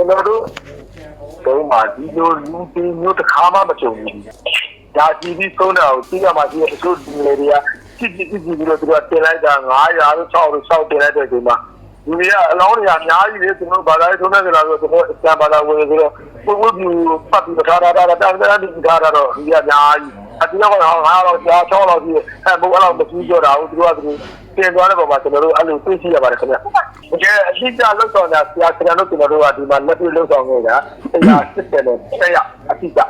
ကျွန်တော်တို့ဘုံမှာဒီလိုလူတွေမျိုးတစ်ခါမှမကြုံဘူးဒါကြည့်ပြီးဆုံးတာကိုသိရမှာဒီအချို့ဒီလေတွေကကြည့်ကြည့်ကြည့်ပြီးတော့သူကတင်လိုက်တာ900လို့600လို့6တင်လိုက်တဲ့အချိန်မှာဒီတွေကအလောင်းတွေအများကြီးလေကျွန်တော်ဘာသာရေးထုံးတဲ့ကြလားဆိုတော့ကျွန်တော်အစံဘာသာဝင်ဆိုတော့ပုံဝတ်ပြီးပတ်ပြီးထားတာတာတာတာတာဒီထားတာတော့ဒီကအများကြီးအတူတော့ငါတော့ကြာ6လောက်ကြီးအဲဘုံအဲ့လောက်မကြီးကြတာဘူးသူကသူတင်သွားတဲ့ပုံမှာကျွန်တော်တို့အဲ့လိုသိရှိရပါတယ်ခင်ဗျတကယ်အရှိကြလောက်ဆောင်တာဆရာဆရာတို့ကျွန်တော်တို့ကဒီမှာလက်တွေ့လောက်ဆောင်နေတာတရားစစ်တယ်နဲ့ဆရာအရှိကြ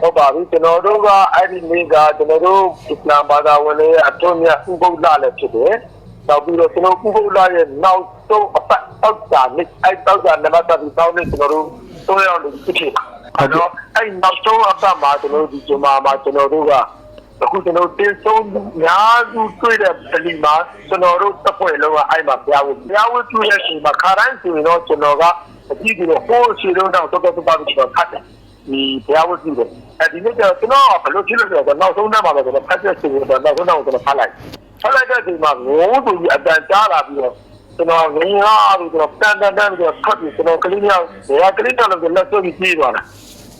ဟုတ်ပါပြီကျွန်တော်တို့ကအဲ့ဒီနေ့ကကျွန်တော်တို့အစ္စလာမ်ဘာသာဝင်တွေအထွတ်မြတ်ဥပုဒ်လလည်းဖြစ်တယ်။နောက်ပြီးတော့ကျွန်တော်ဥပုဒ်လရဲ့နောက်ဆုံးအပတ်တောက်တာနေ့အဲ့တောက်တာနံပါတ်3တောင်းနေကျွန်တော်တို့သုံးရောက်လို့ဖြစ်ဖြစ်။အဲ့တော့အဲ့နောက်ဆုံးအပတ်မှာကျွန်တော်တို့ဒီဂျမာမှာကျွန်တော်တို့က အခုကျွန်တော်တင်ဆုံးများစုတွေ့တဲ့ပလီမှာကျွန်တော်တို့တစ်ဖွဲ့လုံးကအဲ့မှာပြာဝပြာဝတွေ့တဲ့ချိန်မှာခါတိုင်းဆိုရင်တော့ကျွန်တော်ကအကြည့်ပြီးတော့ဟိုးစီလုံးတော့တော်တော်တော်တော်ကျွန်တော်ဖတ်တယ်ဒီဘုရားဝတ်ပြုတယ်အဲဒီနေ့ကျတော့ကျွန်တော်ဘယ်လိုဖြစ်လို့လဲဆိုတော့နောက်ဆုံးနောက်မှာပဲကျွန်တော်ဖတ်တဲ့စီကိုတော့နောက်ဆုံးနောက်ကိုကျွန်တော်ဖတ်လိုက်ဖတ်လိုက်တဲ့အချိန်မှာငိုးဆိုပြီးအတန်ကြားလာပြီးတော့ကျွန်တော်ငင်းဟာပြီးတော့တန်တန်တန်ပြီးတော့ဖတ်ပြီးကျွန်တော်ကလေးမျိုးဘယ်ကလေးတော်လည်းလက်ဆွဲပြီးပြေးသွားတာ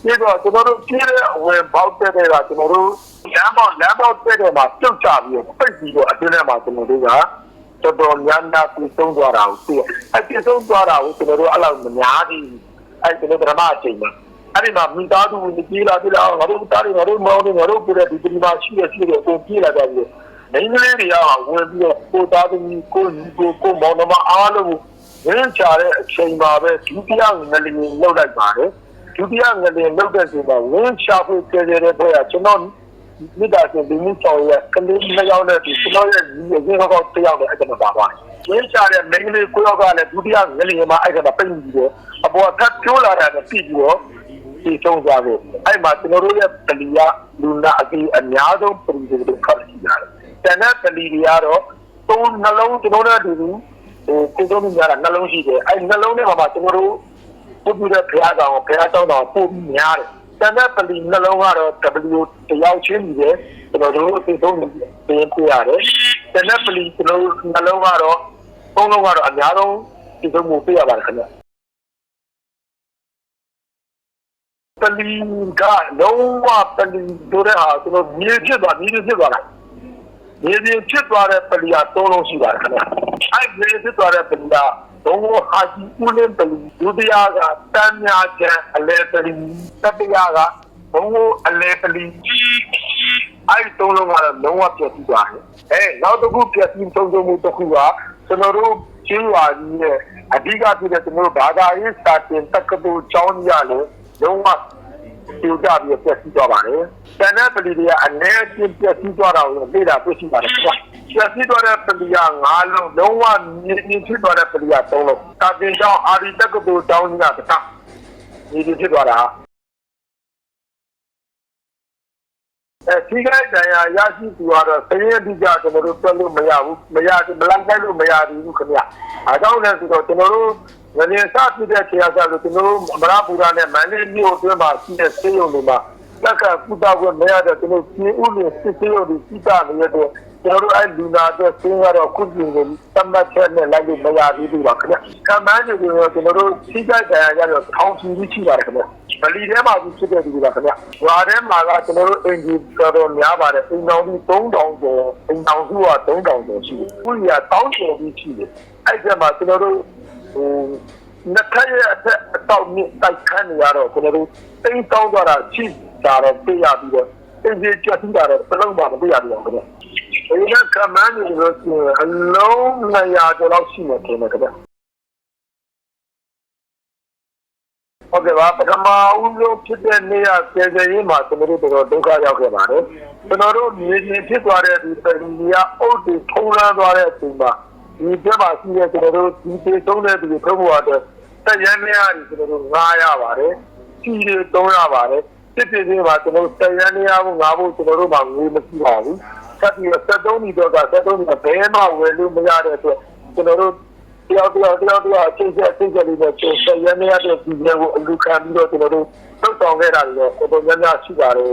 ပြေးတော့ကျွန်တော်တို့ပြေးတဲ့အဝင်ပေါက်တဲ့တဲ့ကကျွန်တော်တို့ လမ်းပေါက်လမ်းပေါက်တဲ့တဲ့မှာပြုတ်ချပြီးတော့ပိတ်ပြီးတော့အတွင်းထဲမှာကျွန်တော်တို့ကတော်တော်များများပြဆုံးသွားတာကိုသိရအဲပြဆုံးသွားတာကိုကျွန်တော်တို့အဲ့လောက်မများသေးဘူးအဲကျွန်တော်ဓမ္မအချိန်မှာအဲ့ဒီမှာမိသားစုဝင်ကြီးလာပြီးတော့ငါတို့တားတွေငါတို့မောင်းတွေငါတို့ပြတဲ့ဒီဒီမှာရှိရရှိရကိုပြေးလာကြပြီးမင်းကလေးတွေကဝင်ပြီးတော့ကိုသားသမီးကိုညီကိုကိုမောင်နှမအားလုံးဝင်းချတဲ့အချိန်မှာပဲဒုတိယငလျင်လောက်လိုက်ပါတယ်ဒုတိယငလျင်လောက်တဲ့ချိန်မှာဝင်းချဖို့ကြဲကြဲတဲ့ဘက်ကကျွန်တော် မိသားစုဒီမျိုးဆောင်ရကလေးနှစ်ယောက်နဲ့ဒီကျွန်တော်ရဲ့ဒီအရင်ကတော့တယောက်နဲ့အဲ့ဒါပါပါတယ်ဝင်းချတဲ့မင်းကလေးကိုယောက်ကလည်းဒုတိယငလျင်မှာအဲ့ဒါပိတ်ပြီးတော့အပေါ်ထပ်ကျိုးလာတာနဲ့ပြီးပြီးတော့ဒီဆုံးသွားတယ်အဲ့မှာကျွန်တော်တို့ရဲ့ပလီယာလူနာအကြီးအများဆုံးပြည်သူတွေခတ်ရှိကြတယ်တန်တဲ့ပလီတွေကတော့သုံးနှလုံးကျွန်တော်တို့အတူတူဟိုကိုယ်တော်များတာနှလုံးရှိတယ်အဲ့နှလုံးထဲမှာမှကျွန်တော်တို့ပုဂ္ဂိုလ်ရဲ့ဘုရားတော်ဘုရားတော်တော်ပို့ပြီးများတယ် တန်တဲ့ပလီနှလုံးကတော့ W တယောက်ချင်းကြီးတယ်ကျွန်တော်တို့အသိဆုံးပြင်ပြရတယ်တန်တဲ့ပလီကျွန်တော်နှလုံးကတော့သုံးလုံးကတော့အများဆုံးဒီဆုံးမှုပြရပါတယ်ခင်ဗျပလီကလုံးဝပလီတို့တဲ့ဟာကျွန်တော်မြေဖြစ်သွားမြေဖြစ်သွားတာမြေမြေဖြစ်သွားတဲ့ပလီကသုံးလုံးရှိပါတယ်ခင်ဗျအဲ့မြေဖြစ်သွားတဲ့ပလီက ဘုံဟာကြီးဦးလင်းပလီဒုတိယကတန်းများချံအလဲပလီတတိယကဘုံအလဲပလီအဲ့သုံးလုံးကတော့လုံးဝပြည့်စုံသွားတယ်အဲနောက်တစ်ခုပြည့်စုံသုံးဆုံးမှုတစ်ခုကကျွန်တော်တို့ချင်းရွာကြီးရဲ့အဓိကဖြစ်တဲ့ကျွန်တော်တို့ဘာသာရေးစာတင်တက္ကသိုလ်ကျောင်းကြီးရလဲလုံးဝပြူကြပြီးပြည့်စည်သွားပါတယ်။တန်တဲ့ပလီတွေကအနည်းချင်းပြည့်စည်သွားတာကိုလေ့လာတွေ့ရှိပါတယ်ခ င်ဗျာ။ပြည့်စည်သွားတဲ့ပလီက၅လုံးလုံးဝမြင့်မြင့်ဖြစ်သွားတဲ့ပလီက၃လုံး။တာတင်ကျောင်းအာဒီတက္ကသိုလ်ကျောင်းကြီးကတစ်ခါဒီလိုဖြစ်သွားတာအဲဒီကတရားရရှိသူကတော့စရင်အဓိကကျွန်တော်တို့ပြလို့မရဘူးမရမလန့်တိုက်လို့မရဘူးခင်ဗျာအဲကြောင့်လည်းဆိုတော့ကျွန်တော်တို့ငရေစဖြစ်တဲ့ခြေအားဆိုကျွန်တော်တို့အမရပူရာနဲ့မန္တလေးမြို့အတွင်းမှာရှိတဲ့စေယုံတွေမှာလက်ကကုသခွင့်မရတဲ့ကျွန်တော်ပြည်ဦးနေစစ်စေယုံတွေစီတာနေတဲ့ ကျွန်တော်တို့အဲလူနာအတွက်ဆင်းရတော့ခုပြင်ကိုတတ်မှတ်ချက်နဲ့လိုက်လို့မရသေးဘူးပါခင်ဗျ။ကမ္ဘာ့ကြီးကိုကျွန်တော်တို့စီးကြိုက်တရားရတော့ထောင်ချီပြီးရှိပါတယ်ခင်ဗျ။ဗလီထဲမှာဖြစ်တဲ့ဒီပါခင်ဗျ။ဝါထဲမှာကကျွန်တော်တို့အင်ဂျီတော်များပါတယ်။အင်တောင်ကြီး3000ကျော်အင်တောင်စုက3000ကျော်ရှိတယ်။ခုကြီးကတောင်းကျော်ပြီးရှိတယ်။အဲ့ဒီမှာကျွန်တော်တို့ဟိုနှစ်ခါရဲ့အထက်အတော့မြင့်တိုက်ခန်းနေရတော့ကျွန်တော်တို့တိတ်တောင်းသွားတာရှိတာတော့ပြရပြီးတော့အင်ဂျီကြွပြီးတာတော့ဘယ်တော့မှမပြရဘူးခင်ဗျ။ ဒီကကမန်းနေလို့ရှိရင်အလုံး900ကျော်လောက်ရှိနေတယ်ခင်ဗျာဟုတ်ကဲ့ပါပထမဦးဆုံးဖြစ်တဲ့နေ့ကကျေကျေရင်းမှာကျွန်တော်တို့တော့ဒုက္ခရောက်ခဲ့ပါတယ်ကျွန်တော်တို့မြေပြင်ဖြစ်သွားတဲ့ဒီပြည်ကအုပ်တွေထုံးလန်းသွားတဲ့အချိန်မှာဒီပြပါရှိတဲ့ကျွန်တော်တို့ဒီပြေဆုံးတဲ့သူတွေထုတ်ဖို့အတွက်တက်ရမ်းနေရတယ်ကျွန်တော်တို့ငားရပါတယ်ကြီးတွေတုံးရပါတယ်စစ်ပြေပြေမှာကျွန်တော်တို့တက်ရမ်းနေရဖို့ငားဖို့ကျွန်တော်တို့မှာငွေမရှိပါဘူး ဆက်ပြီးတော့73နီတော့က73နီကဘယ်မှဝယ်လို့မရတဲ့အတွက်ကျွန်တော်တို့တယောက်တယောက်တယောက်တယောက်အချင်းချင်းအချင်းချင်းလေးနဲ့ကျွန်တော်ရနေရတဲ့ဒီနေ့ကိုအလူခံပြီးတော့ကျွန်တော်တို့သုတ်ဆောင်ခဲ့တာလည်းတော်တော်များများရှိပါတယ်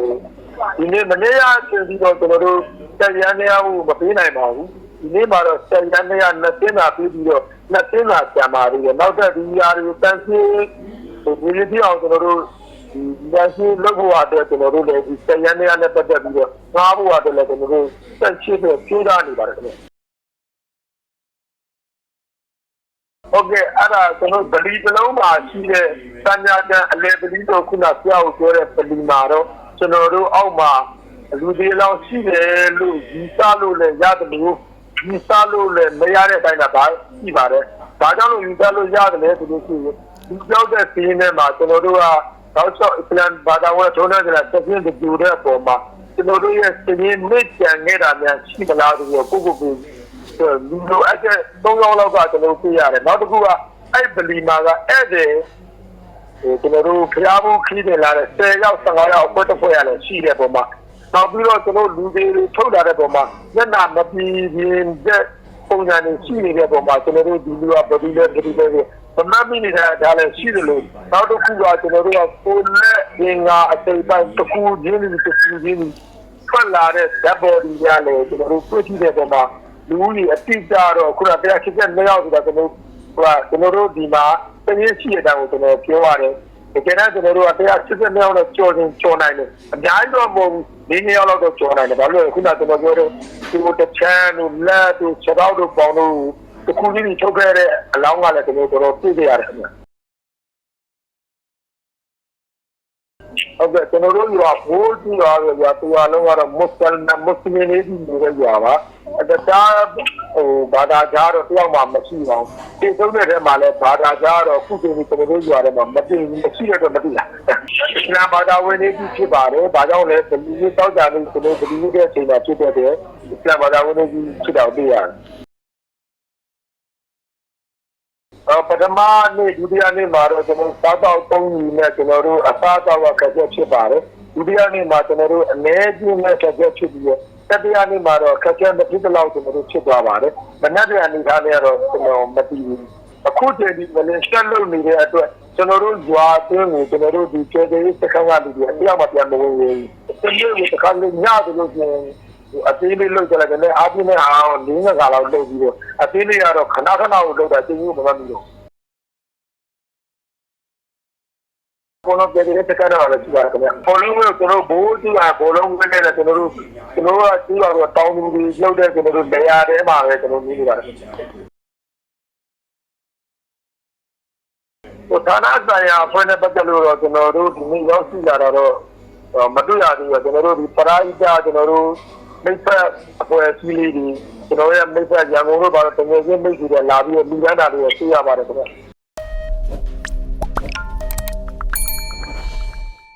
ဒီနေ့မနေ့ကချင်းပြီးတော့ကျွန်တော်တို့တရန်နေရဖို့မပေးနိုင်ပါဘူးဒီနေ့မှာတော့တရန်နေရ20နာပြီးပြီးတော့နှစ်သိန်းသာကျန်ပါသေးတယ်နောက်ထပ်ဒီຢာတွေကိုတန်းစီဟိုဒီလိုပြောင်းကျွန်တော်တို့ ဒီတန်းစီလုပ်ဖို့အတွက်ကျွန်တော်တို့လည်းဒီစရန်နေရနဲ့ပတ်သက်ပြီးတော့ငားဖို့အတွက်လည်းကျွန်တော်တို့စက်ချစ်ပြီးပြေးတာနေပါတယ်ခင်ဗျဟုတ်ကဲ့အဲ့ဒါကျွန်တော်ဗလီတစ်လုံးမှာရှိတဲ့စัญญาတန်အလေဗလီတို့ခုနပြောက်ပြောတဲ့ဗလီမှာတော့ကျွန်တော်တို့အောက်မှာလူတွေလောက်ရှိတယ်လို့ဒီစားလို့လည်းရတယ်လို့ဒီစားလို့လည်းမရတဲ့အတိုင်းတော့ဗာရှိပါတယ်။ဒါကြောင့်လို့ယူစားလို့ရတယ်လေဆိုလို့ရှိရင်ဒီပြောက်တဲ့စီးနဲ့မှာကျွန်တော်တို့က တော့ဆော့အစ္စလမ်ဘာသာဝင်ထုံးတဲ့ကတပြင်းတူတဲ့အပေါ်မှာကျွန်တော်တို့ရဲ့စီးရင်မြင့်ကြံနေတာများရှိမလားဆိုတော့ကိုကိုကိုလူလိုအပ်တဲ့၃ယောက်လောက်ကကျွန်တော်သိရတယ်နောက်တစ်ခုကအဲ့ဗလီမာကဧည့်သည်ဟိုကျွန်တော်တို့ဖျားဖို့ခီးတယ်လာတဲ့10ယောက်15ယောက်အဖွဲ့တစ်ဖွဲ့ရလဲရှိတဲ့ပုံမှာနောက်ပြီးတော့ကျွန်တော်လူတွေထုတ်လာတဲ့ပုံမှာမျက်နှာမပြီးရင်တဲ့ပုံစံတွေရှိနေတဲ့ပုံမှာကျွန်တော်တို့ဒီလူကဘယ်လိုလဲဘယ်လိုလဲ ဗမာမီနေတာဒါလည်းရှိတယ်လို့နောက်တစ်ခုကကျွန်တော်တို့ကကိုယ်နဲ့အင်္ဂါအစိပ်ပိုင်းတစ်ခုချင်းတစ်ခုချင်းထွက်လာတဲ့ဓာတ်ပေါ်ဒီများလေကျွန်တော်တို့တွေ့ကြည့်တဲ့ပုံမှာလူကြီးအတိအကျတော့ခုနတရားချစ်တဲ့နှစ်ယောက်ဆိုတာကျွန်တော်ဟိုကကျွန်တော်တို့ဒီမှာတကယ်ရှိတဲ့အတိုင်းကိုကျွန်တော်ပြောရတယ်တကယ်တော့ကျွန်တော်တို့ကတရားချစ်တဲ့နှစ်ယောက်တော့ကြော်ရင်ကြော်နိုင်တယ်အများကြီးတော့မဟုတ်ဘူးဒီနှစ်ယောက်တော့ကြော်နိုင်တယ်ဘာလို့လဲခုနကျွန်တော်ပြောတဲ့ဒီလိုတချမ်းတို့လက်တို့ခြေထောက်တို့ပေါင်တို့ တခုကြီးချုပ်ခဲ့တဲ့အလောင်းကလည်းကျွန်တော်တို့တွေ့ကြရတယ်ခင်ဗျဟုတ်ကဲ့ကျွန်တော်တို့ရွာဘိုးကြီးရွာရွာတူရွာလုံးကတော့မွတ်စလင်မွတ်စလင်လေးတွေနေတဲ့ရွာပါအတခြားဟိုဘာသာကြားတော့တယောက်မှမရှိပါဘူးဒီသုံးတဲ့ထဲမှာလည်းဘာသာကြားတော့ခုချိန်ဒီကျွန်တော်တို့ရွာထဲမှာမသိဘူးမရှိရတော့မသိလားအစ္စလာမ်ဘာသာဝင်တွေဖြစ်ပါတယ်ဘာကြောင့်လဲဒီလိုတောက်ကြလို့ကျွန်တော်ဒီလိုတဲ့အချိန်မှာဖြစ်တဲ့အစ္စလာမ်ဘာသာဝင်တွေဖြစ်တော့သိရတယ် အပထမနေ့ဒုတိယနေ့မှာတော့ကျွန်တော်စားတော့သုံးယူနဲ့ကျွန်တော်တို့အစားတော့ခက်ခဲဖြစ်ပါတယ်ဒုတိယနေ့မှာကျွန်တော်တို့အနေချင်းနဲ့ခက်ခဲဖြစ်ပြီးတတိယနေ့မှာတော့ခက်ခဲမဖြစ်တော့ကျွန်တော်တို့ဖြစ်သွားပါတယ်မနက်ဖြန်အနေထားနဲ့တော့ကျွန်တော်မသိဘူးအခုတည်းဒီမလေးရှက်လုပ်နေတဲ့အတွက်ကျွန်တော်တို့ရွာအတွင်းကိုကျွန်တော်တို့ဒီကျေကျေစခန်းကလူတွေအပြောက်မပြန်မဝင်ဘူးဒီလိုမျိုးတစ်ခါလေးညတယ်လို့ဆိုရင် အသေးလေးလောက်ကြလိုက်တယ်အားပြင်းနဲ့အားလင်းငါလောက်လုပ်ပြီးတော့အသေးလေးကတော့ခဏခဏကိုလောက်တာတင်းကြီးမမှန်ဘူးလို့ဘောလုံးပြည်တဲ့တက္ကသိုလ်လည်းရှိပါတယ်ခင်ဗျဘောလုံးကကျွန်တော်ဘိုးကြီးကဘောလုံးဝင်နေတဲ့ကျွန်တော်တို့ကျွန်တော်ကကြီးပါတော့တောင်းသူတွေလောက်တဲ့ကျွန်တော်တို့နေရာထဲမှာပဲကျွန်တော်နေနေပါတယ်ဟိုဌာနဆိုင်ရာအဖွဲ့နဲ့ပတ်သက်လို့တော့ကျွန်တော်တို့ဒီနေ့ရောက်ရှိလာတော့မတွေ့ရသေးဘူးကျွန်တော်တို့ဒီပရာဟိတကျွန်တော်တို့ မိတ်ဆက်အဖွဲ့အစည်းလေးတွေကျွန်တော်ရဲ့မိတ်ဆက်ရန်ကုန်တို့ဘာလို့တကယ်ချင်းမိတ်တွေလာပြီးလူရန်တာတွေသိရပါတယ်ခင်ဗျ